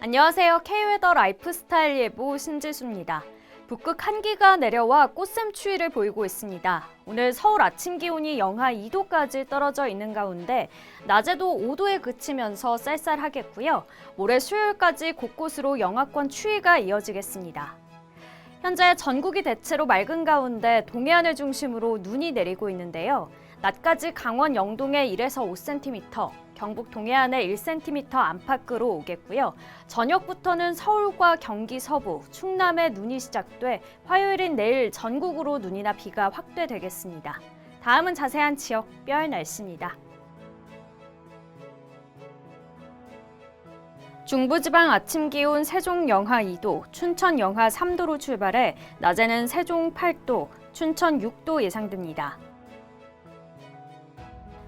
안녕하세요. K웨더 라이프스타일 예보 신지수입니다. 북극 한기가 내려와 꽃샘 추위를 보이고 있습니다. 오늘 서울 아침 기온이 영하 2도까지 떨어져 있는 가운데 낮에도 5도에 그치면서 쌀쌀하겠고요. 모레 수요일까지 곳곳으로 영하권 추위가 이어지겠습니다. 현재 전국이 대체로 맑은 가운데 동해안을 중심으로 눈이 내리고 있는데요. 낮까지 강원 영동에 1에서 5cm, 경북 동해안에 1cm 안팎으로 오겠고요. 저녁부터는 서울과 경기 서부, 충남에 눈이 시작돼 화요일인 내일 전국으로 눈이나 비가 확대되겠습니다. 다음은 자세한 지역별 날씨입니다. 중부지방 아침 기온 세종 영하 2도, 춘천 영하 3도로 출발해 낮에는 세종 8도, 춘천 6도 예상됩니다.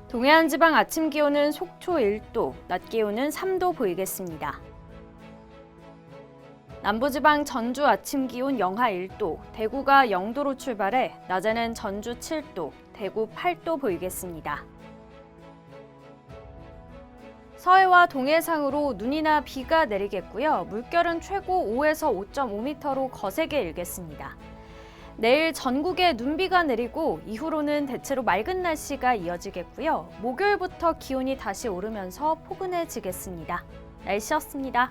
동해안 지방 아침 기온은 속초 1도, 낮 기온은 3도 보이겠습니다. 남부지방 전주 아침 기온 영하 1도, 대구가 0도로 출발해 낮에는 전주 7도, 대구 8도 보이겠습니다. 서해와 동해상으로 눈이나 비가 내리겠고요. 물결은 최고 5에서 5.5m로 거세게 일겠습니다. 내일 전국에 눈비가 내리고 이후로는 대체로 맑은 날씨가 이어지겠고요. 목요일부터 기온이 다시 오르면서 포근해지겠습니다. 날씨였습니다.